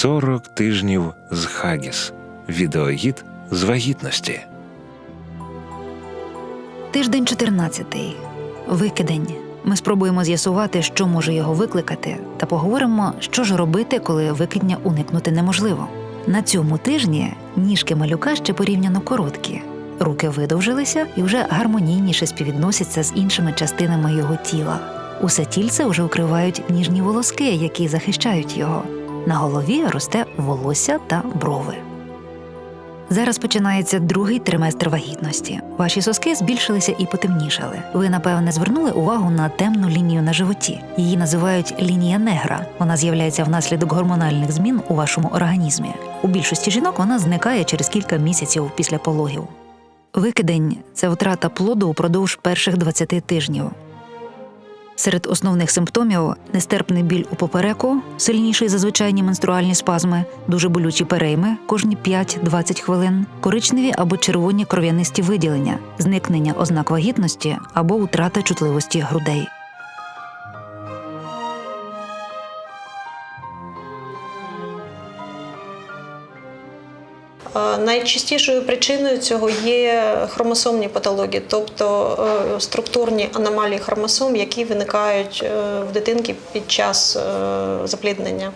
40 тижнів з Хагіс. Відеогід з вагітності. Тиждень 14. Викидень. Ми спробуємо з'ясувати, що може його викликати, та поговоримо, що ж робити, коли викидня уникнути неможливо. На цьому тижні ніжки малюка ще порівняно короткі. Руки видовжилися і вже гармонійніше співвідносяться з іншими частинами його тіла. Усе тільце вже укривають ніжні волоски, які захищають його. На голові росте волосся та брови. Зараз починається другий триместр вагітності. Ваші соски збільшилися і потемнішали. Ви, напевне, звернули увагу на темну лінію на животі. Її називають лінія негра. Вона з'являється внаслідок гормональних змін у вашому організмі. У більшості жінок вона зникає через кілька місяців після пологів. Викидень це втрата плоду упродовж перших 20 тижнів. Серед основних симптомів нестерпний біль у попереку, сильніший за звичайні менструальні спазми, дуже болючі перейми кожні 5-20 хвилин, коричневі або червоні кров'янисті виділення, зникнення ознак вагітності або утрата чутливості грудей. Найчастішою причиною цього є хромосомні патології, тобто е, структурні аномалії хромосом, які виникають е, в дитинки під час е, запліднення.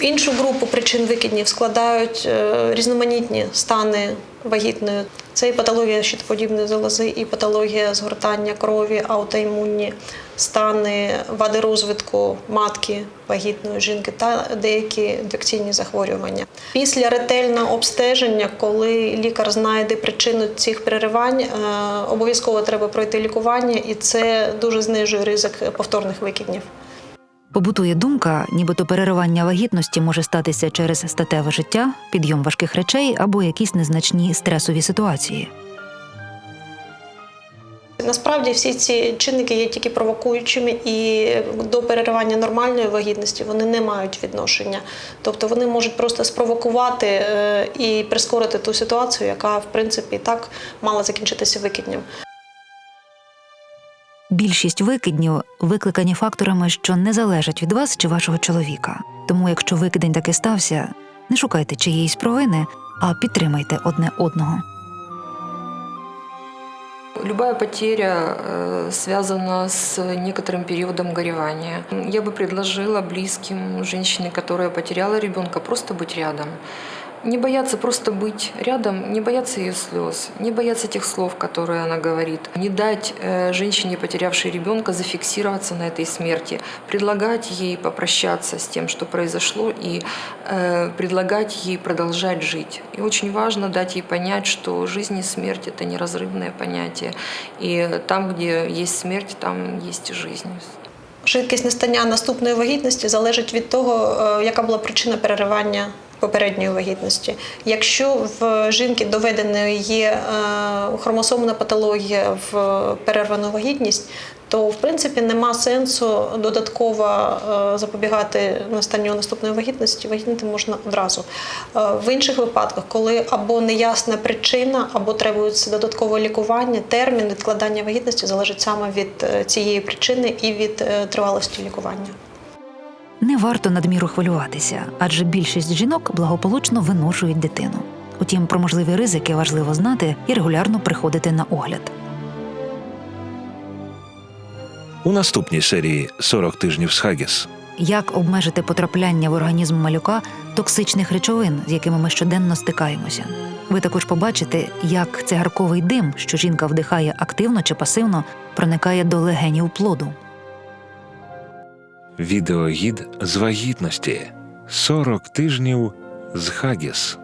Іншу групу причин викиднів складають е, різноманітні стани вагітної. Це і патологія щитоподібної залози, і патологія згортання крові, аутоімунні стани, вади розвитку матки вагітної жінки та деякі інфекційні захворювання. Після ретельного обстеження, коли лікар знайде причину цих переривань, е, обов'язково треба пройти лікування, і це дуже знижує ризик повторних викиднів. Побутує думка, нібито переривання вагітності може статися через статеве життя, підйом важких речей або якісь незначні стресові ситуації. Насправді всі ці чинники є тільки провокуючими, і до переривання нормальної вагітності вони не мають відношення. Тобто вони можуть просто спровокувати е, і прискорити ту ситуацію, яка в принципі і так мала закінчитися викиднем. Більшість викиднів викликані факторами, що не залежать від вас чи вашого чоловіка. Тому, якщо викидень таки стався, не шукайте чиєїсь провини, а підтримайте одне одного. Любая потеря э, связана с некоторым периодом горевания. Я бы предложила близким женщине, которая потеряла ребенка, просто быть рядом. Не бояться просто быть рядом, не бояться ее слез, не бояться тех слов, которые она говорит, не дать э, женщине, потерявшей ребенка, зафиксироваться на этой смерти, предлагать ей попрощаться с тем, что произошло, и э, предлагать ей продолжать жить. И очень важно дать ей понять, что жизнь и смерть это неразрывное понятие, и там, где есть смерть, там есть и жизнь. Швидкість настання наступної вагітності залежить від того, е, яка була причина переривання попередньої вагітності. Якщо в жінки доведеною є е, хромосомна патологія в перервану вагітність, то в принципі нема сенсу додатково е, запобігати настанню наступної вагітності. Вагітніти можна одразу. Е, В інших випадках, коли або неясна причина, або требується додаткове лікування, термін відкладання вагітності залежить саме від цієї причини і від тривалості лікування. Не варто надміру хвилюватися, адже більшість жінок благополучно виношують дитину. Утім, про можливі ризики важливо знати і регулярно приходити на огляд. У наступній серії «40 тижнів з Хагіс. Як обмежити потрапляння в організм малюка токсичних речовин, з якими ми щоденно стикаємося. Ви також побачите, як цигарковий дим, що жінка вдихає активно чи пасивно, проникає до легенів плоду. Відеогід з вагітності. 40 тижнів з Хагіс.